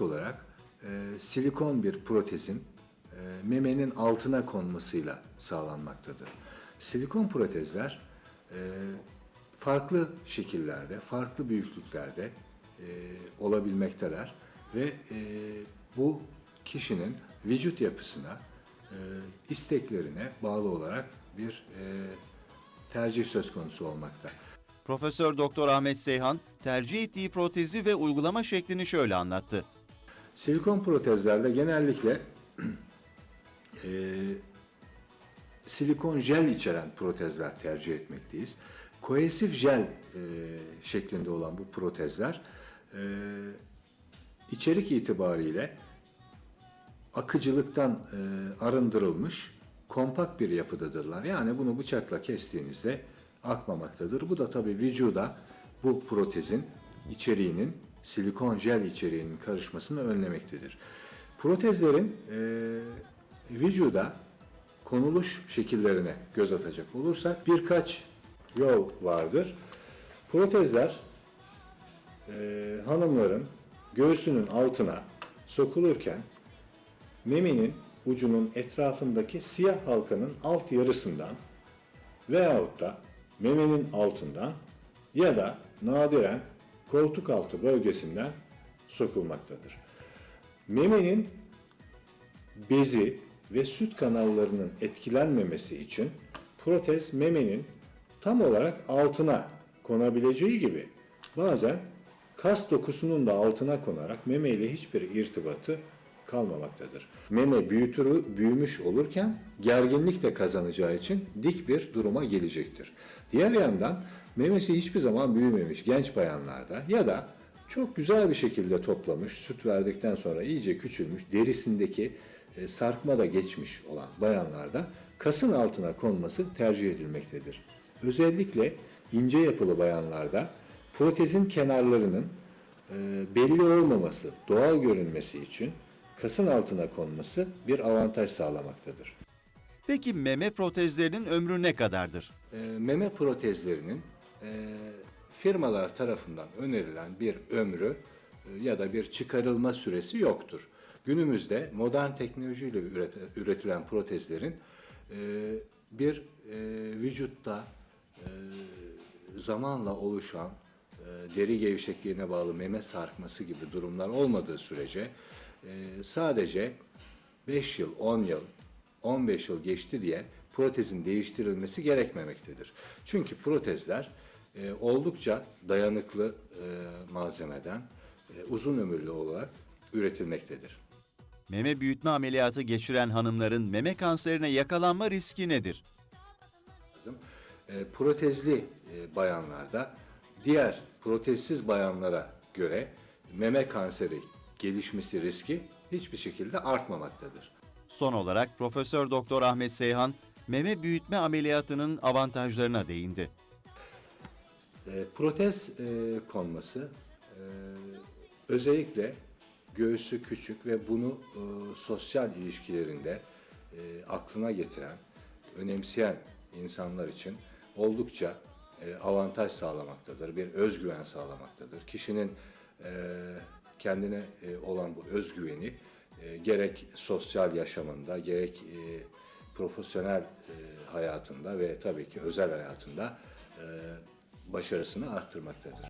olarak e, silikon bir protezin e, memenin altına konmasıyla sağlanmaktadır. Silikon protezler e, farklı şekillerde, farklı büyüklüklerde e, olabilmekteler ve e, bu kişinin vücut yapısına, e, isteklerine bağlı olarak bir e, tercih söz konusu olmakta. Profesör Doktor Ahmet Seyhan tercih ettiği protezi ve uygulama şeklini şöyle anlattı. Silikon protezlerde genellikle e, silikon jel içeren protezler tercih etmekteyiz. Koesif jel e, şeklinde olan bu protezler e, içerik itibariyle akıcılıktan e, arındırılmış kompakt bir yapıdadırlar. Yani bunu bıçakla kestiğinizde akmamaktadır. Bu da tabii vücuda bu protezin içeriğinin silikon jel içeriğinin karışmasını önlemektedir. Protezlerin e, vücuda konuluş şekillerine göz atacak olursak birkaç yol vardır. Protezler e, hanımların göğsünün altına sokulurken memenin ucunun etrafındaki siyah halkanın alt yarısından veyahut da memenin altından ya da nadiren koltuk altı bölgesinden sokulmaktadır. Memenin bezi ve süt kanallarının etkilenmemesi için protez memenin tam olarak altına konabileceği gibi bazen kas dokusunun da altına konarak meme ile hiçbir irtibatı kalmamaktadır. Meme büyütürü büyümüş olurken gerginlik de kazanacağı için dik bir duruma gelecektir. Diğer yandan memesi hiçbir zaman büyümemiş genç bayanlarda ya da çok güzel bir şekilde toplamış, süt verdikten sonra iyice küçülmüş, derisindeki e, sarkma da geçmiş olan bayanlarda kasın altına konması tercih edilmektedir. Özellikle ince yapılı bayanlarda protezin kenarlarının e, belli olmaması, doğal görünmesi için kasın altına konması bir avantaj sağlamaktadır. Peki meme protezlerinin ömrü ne kadardır? E, meme protezlerinin e, firmalar tarafından önerilen bir ömrü e, ya da bir çıkarılma süresi yoktur. Günümüzde modern teknolojiyle üret- üretilen protezlerin e, bir e, vücutta e, zamanla oluşan e, deri gevşekliğine bağlı meme sarkması gibi durumlar olmadığı sürece sadece 5 yıl, 10 yıl, 15 yıl geçti diye protezin değiştirilmesi gerekmemektedir. Çünkü protezler e, oldukça dayanıklı e, malzemeden e, uzun ömürlü olarak üretilmektedir. Meme büyütme ameliyatı geçiren hanımların meme kanserine yakalanma riski nedir? E, protezli e, bayanlarda diğer protezsiz bayanlara göre meme kanseri gelişmesi riski hiçbir şekilde artmamaktadır. Son olarak Profesör Doktor Ahmet Seyhan meme büyütme ameliyatının avantajlarına değindi. E, protez e, konması e, özellikle göğsü küçük ve bunu e, sosyal ilişkilerinde e, aklına getiren, önemseyen insanlar için oldukça e, avantaj sağlamaktadır, bir özgüven sağlamaktadır. Kişinin e, kendine e, olan bu özgüveni e, gerek sosyal yaşamında, gerek e, profesyonel hayatında ve tabii ki özel hayatında başarısını arttırmaktadır.